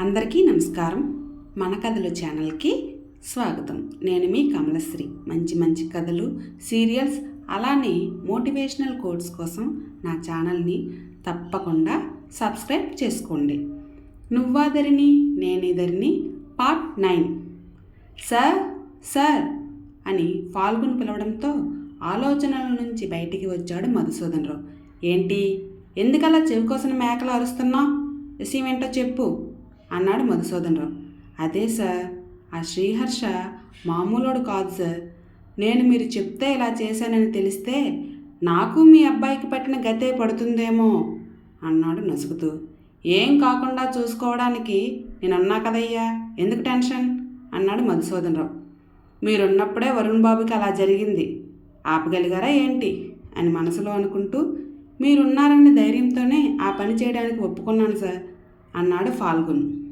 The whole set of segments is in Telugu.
అందరికీ నమస్కారం. మన కథలు ఛానల్కి స్వాగతం. నేను మీ కమలశ్రీ. మంచి మంచి కథలు సీరియల్స్ అలానే మోటివేషనల్ కోడ్స్ కోసం నా ఛానల్ని తప్పకుండా సబ్స్క్రైబ్ చేసుకోండి. నువ్వాదరిని నేనిదరిని పార్ట్ నైన్. సార్ సార్ అని ఫాల్గున్ పిలవడంతో ఆలోచనల నుంచి బయటికి వచ్చాడు మధుసూదన్ రావు. ఏంటి? ఎందుకలా చెవి కోసం మేకలు అరుస్తున్నావు విషయం ఏంటో చెప్పు. అన్నాడు మధుసూదనరావు. అదే సార్ ఆ శ్రీహర్ష మామూలోడు కాదు సార్. నేను మీరు చెప్తే ఇలా చేశానని తెలిస్తే నాకు మీ అబ్బాయికి పట్టిన గతే పడుతుందేమో అన్నాడు నసుకుతూ. ఏం కాకుండా చూసుకోవడానికి నేనున్నా కదయ్యా? ఎందుకు టెన్షన్? అన్నాడు మధుసూదనరావు. మీరున్నప్పుడే వరుణ్ బాబుకి అలా జరిగింది. ఆపగలిగారా ఏంటి? అని మనసులో అనుకుంటూ మీరున్నారనే ధైర్యంతోనే ఆ పని చేయడానికి ఒప్పుకున్నాను సార్ అన్నాడు ఫాల్గున్.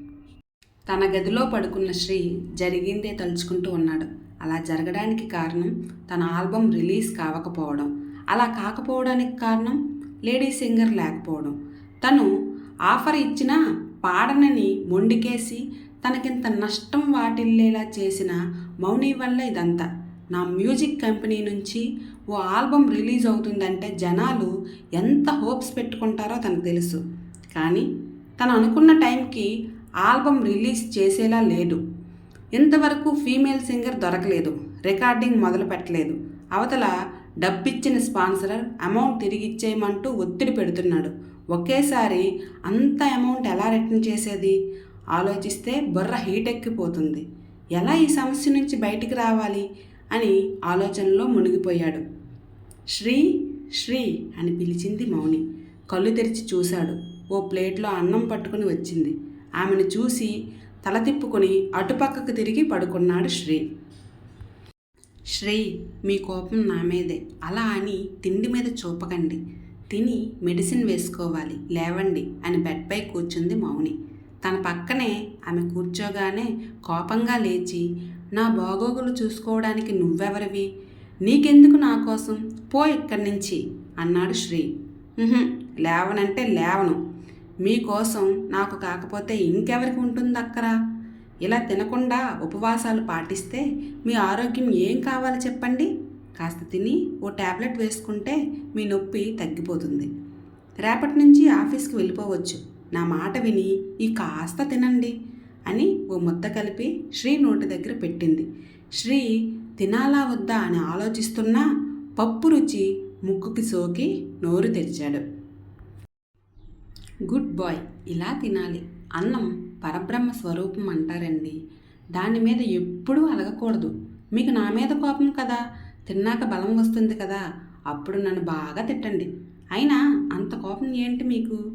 తన గదిలో పడుకున్న శ్రీ జరిగిందే తలుచుకుంటూ ఉన్నాడు. అలా జరగడానికి కారణం తన ఆల్బం రిలీజ్ కావకపోవడం. అలా కాకపోవడానికి కారణం లేడీ సింగర్ లేకపోవడం. తను ఆఫర్ ఇచ్చినా పాడనని మొండికేసి తనకింత నష్టం వాటిల్లేలా చేసిన మౌని వల్ల ఇదంతా. నా మ్యూజిక్ కంపెనీ నుంచి ఓ ఆల్బం రిలీజ్ అవుతుందంటే జనాలు ఎంత హోప్స్ పెట్టుకుంటారో తనకు తెలుసు. కానీ తను అనుకున్న టైంకి ఆల్బమ్ రిలీజ్ చేసేలా లేదు. ఇంతవరకు ఫీమేల్ సింగర్ దొరకలేదు రికార్డింగ్ మొదలు పెట్టలేదు. అవతల డబ్బిచ్చిన స్పాన్సర్ అమౌంట్ తిరిగి ఇచ్చేయమంటూ ఒత్తిడి పెడుతున్నాడు. ఒకేసారి అంత అమౌంట్ ఎలా రిటర్న్ చేసేది? ఆలోచిస్తే బుర్ర హీట్ ఎక్కిపోతుంది. ఎలా ఈ సమస్య నుంచి బయటికి రావాలి? అని ఆలోచనలో మునిగిపోయాడు. శ్రీ శ్రీ అని పిలిచింది మౌని. కళ్ళు తెరిచి చూశాడు. ఓ ప్లేట్లో అన్నం పట్టుకుని వచ్చింది. ఆమెను చూసి తల తిప్పుకొని అటుపక్కకు తిరిగి పడుకున్నాడు శ్రీ. శ్రీ మీ కోపం నా మీదే. అలా అని తిండి మీద చూపకండి. తిని మెడిసిన్ వేసుకోవాలి. లేవండి అని బెడ్పై కూర్చుంది మౌని. తన పక్కనే ఆమె కూర్చోగానే కోపంగా లేచి నా బాగోగులు చూసుకోవడానికి నువ్వెవరివి? నీకెందుకు నా కోసం? పో ఇక్కడి నుంచి అన్నాడు శ్రీ. లేవనంటే లేవను. మీకోసం నాకు కాకపోతే ఇంకెవరికి ఉంటుంది అక్కరా ఇలా తినకుండా ఉపవాసాలు పాటిస్తే మీ ఆరోగ్యం ఏం కావాలి చెప్పండి? కాస్త తిని ఓ ట్యాబ్లెట్ వేసుకుంటే మీ నొప్పి తగ్గిపోతుంది. రేపటి నుంచి ఆఫీస్కి వెళ్ళిపోవచ్చు. నా మాట విని ఈ కాస్త తినండి అని ఓ ముద్ద కలిపి శ్రీ నోటి దగ్గర పెట్టింది. శ్రీ తినాలా వద్దా అని ఆలోచిస్తున్నా పప్పు రుచి ముక్కుకి సోకి నోరు తెరిచాడు. గుడ్ బాయ్ ఇలా తినాలి. అన్నం పరబ్రహ్మ స్వరూపం అంటారండి. దాని మీద ఎప్పుడూ అలగకూడదు. మీకు నా మీద కోపం కదా? తిన్నాక బలం వస్తుంది కదా? అప్పుడు నన్ను బాగా తిట్టండి. అయినా అంత కోపం ఏంటి మీకు?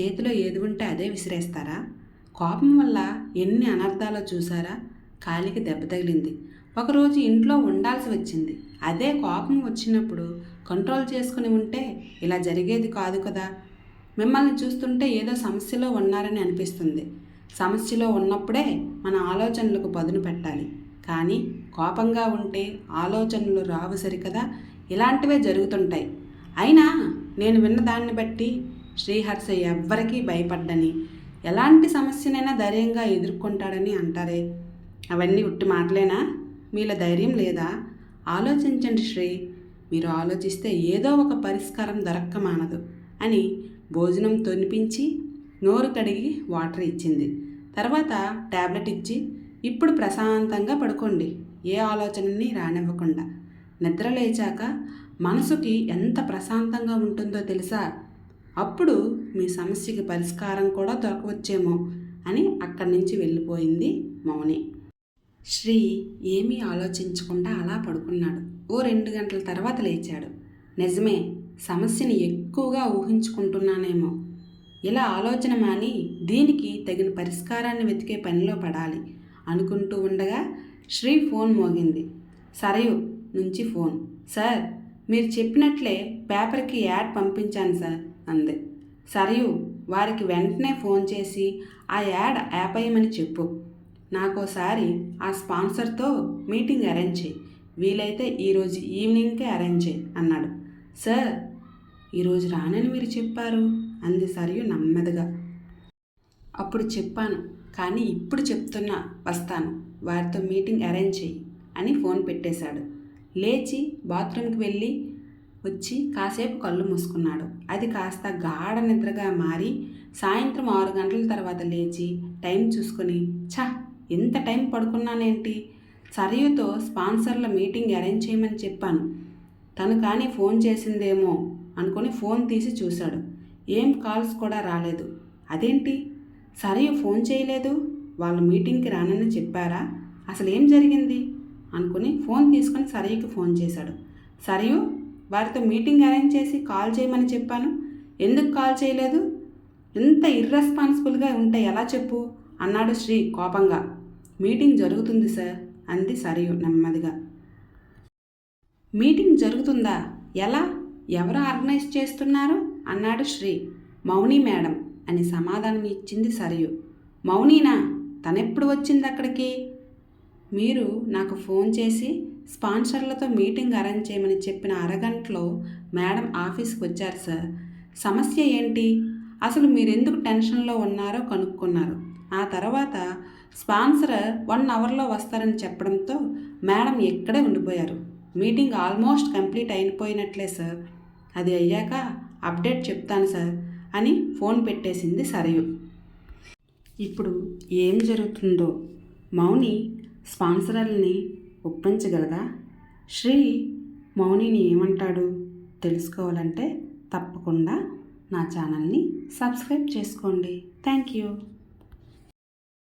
చేతిలో ఏది ఉంటే అదే విసిరేస్తారా? కోపం వల్ల ఎన్ని అనర్థాలో చూసారా? కాలికి దెబ్బ తగిలింది. ఒకరోజు ఇంట్లో ఉండాల్సి వచ్చింది. అదే కోపం వచ్చినప్పుడు కంట్రోల్ చేసుకుని ఉంటే ఇలా జరిగేది కాదు కదా? మిమ్మల్ని చూస్తుంటే ఏదో సమస్యలో ఉన్నారని అనిపిస్తుంది. సమస్యలో ఉన్నప్పుడే మన ఆలోచనలకు పదును పెట్టాలి. కానీ కోపంగా ఉంటే ఆలోచనలు రావు సరికదా? ఇలాంటివే జరుగుతుంటాయి. అయినా నేను విన్న దాన్ని బట్టి శ్రీహర్ష ఎవ్వరికీ భయపడ్డని ఎలాంటి సమస్యనైనా ధైర్యంగా ఎదుర్కొంటాడని అంటారే? అవన్నీ ఉట్టి మాటలేనా? మీలో ధైర్యం లేదా? ఆలోచించండి శ్రీ మీరు ఆలోచిస్తే ఏదో ఒక పరిష్కారం దొరక్క మానదు అని భోజనం తొనిపించి నోరు కడిగి వాటర్ ఇచ్చింది. తర్వాత ట్యాబ్లెట్ ఇచ్చి ఇప్పుడు ప్రశాంతంగా పడుకోండి. ఏ ఆలోచనని రానివ్వకుండా. నిద్ర లేచాక మనసుకి ఎంత ప్రశాంతంగా ఉంటుందో తెలుసా? అప్పుడు మీ సమస్యకి పరిష్కారం కూడా దొరకవచ్చేమో అని అక్కడి నుంచి వెళ్ళిపోయింది మౌని. శ్రీ ఏమీ ఆలోచించకుండా అలా పడుకున్నాడు. ఓ రెండు గంటల తర్వాత లేచాడు. నిజమే సమస్యని ఎక్కువగా ఊహించుకుంటున్నానేమో. ఇలా ఆలోచన మాని దీనికి తగిన పరిష్కారాన్ని వెతికే పనిలో పడాలి అనుకుంటూ ఉండగా శ్రీ ఫోన్ మోగింది. సరయు నుంచి ఫోన్. సార్ మీరు చెప్పినట్లే పేపర్కి యాడ్ పంపించాను సార్ అంది. సరయు వారికి వెంటనే ఫోన్ చేసి ఆ యాడ్ ఆపేయమని చెప్పు. నాకోసారి ఆ స్పాన్సర్తో మీటింగ్ అరేంజ్ చేయి. వీలైతే ఈరోజు ఈవినింగ్కే అరేంజ్ చేయి అన్నాడు. సార్ ఈరోజు రానని మీరు చెప్పారు. అంది సరియు నెమ్మదిగా. అప్పుడు చెప్పాను కానీ ఇప్పుడు చెప్తున్నా వస్తాను. వారితో మీటింగ్ అరేంజ్ చెయ్యి అని ఫోన్ పెట్టేశాడు. లేచి బాత్రూమ్కి వెళ్ళి వచ్చి కాసేపు కళ్ళు మూసుకున్నాడు. అది కాస్త గాఢ నిద్రగా మారి సాయంత్రం ఆరు గంటల తర్వాత లేచి టైం చూసుకొని ఛా ఎంత టైం పడుకున్నానేంటి? సరయుతో స్పాన్సర్ల మీటింగ్ అరేంజ్ చేయమని చెప్పాను. తను కానీ ఫోన్ చేసిందేమో అనుకుని ఫోన్ తీసి చూశాడు. ఏం కాల్స్ కూడా రాలేదు. అదేంటి? సరయు ఫోన్ చేయలేదు? వాళ్ళు మీటింగ్కి రానని చెప్పారా? అసలు ఏం జరిగింది? అనుకుని ఫోన్ తీసుకొని సరయ్యకి ఫోన్ చేశాడు. సరయు వారితో మీటింగ్ అరేంజ్ చేసి కాల్ చేయమని చెప్పాను. ఎందుకు కాల్ చేయలేదు? ఎంత ఇర్రెస్పాన్సిబుల్గా ఉంటే ఎలా చెప్పు? అన్నాడు శ్రీ కోపంగా. మీటింగ్ జరుగుతుంది సార్ అంది సరియు నెమ్మదిగా. మీటింగ్ జరుగుతుందా? ఎలా? ఎవరు ఆర్గనైజ్ చేస్తున్నారు? అన్నాడు శ్రీ. మౌని మేడం అని సమాధానం ఇచ్చింది సరియు. మౌనీనా తనెప్పుడు వచ్చింది అక్కడికి? మీరు నాకు ఫోన్ చేసి స్పాన్సర్లతో మీటింగ్ అరేంజ్ చేయమని చెప్పిన అరగంటలో మేడం ఆఫీస్కి వచ్చారు సార్. సమస్య ఏంటి? అసలు మీరెందుకు టెన్షన్లో ఉన్నారో కనుక్కున్నారు. ఆ తర్వాత స్పాన్సర్ వన్ అవర్లో వస్తారని చెప్పడంతో మేడం ఎక్కడే ఉండిపోయారు. మీటింగ్ ఆల్మోస్ట్ కంప్లీట్ అయిపోయినట్లే సార్. అది అయ్యాక అప్డేట్ చెప్తాను సార్ అని ఫోన్ పెట్టేసింది సరయు. ఇప్పుడు ఏం జరుగుతుందో మౌని స్పాన్సరల్ని ఒప్పించగలదా? శ్రీ మౌనిని ఏమంటాడు తెలుసుకోవాలంటే తప్పకుండా నా ఛానల్ని సబ్స్క్రైబ్ చేసుకోండి. Thank you.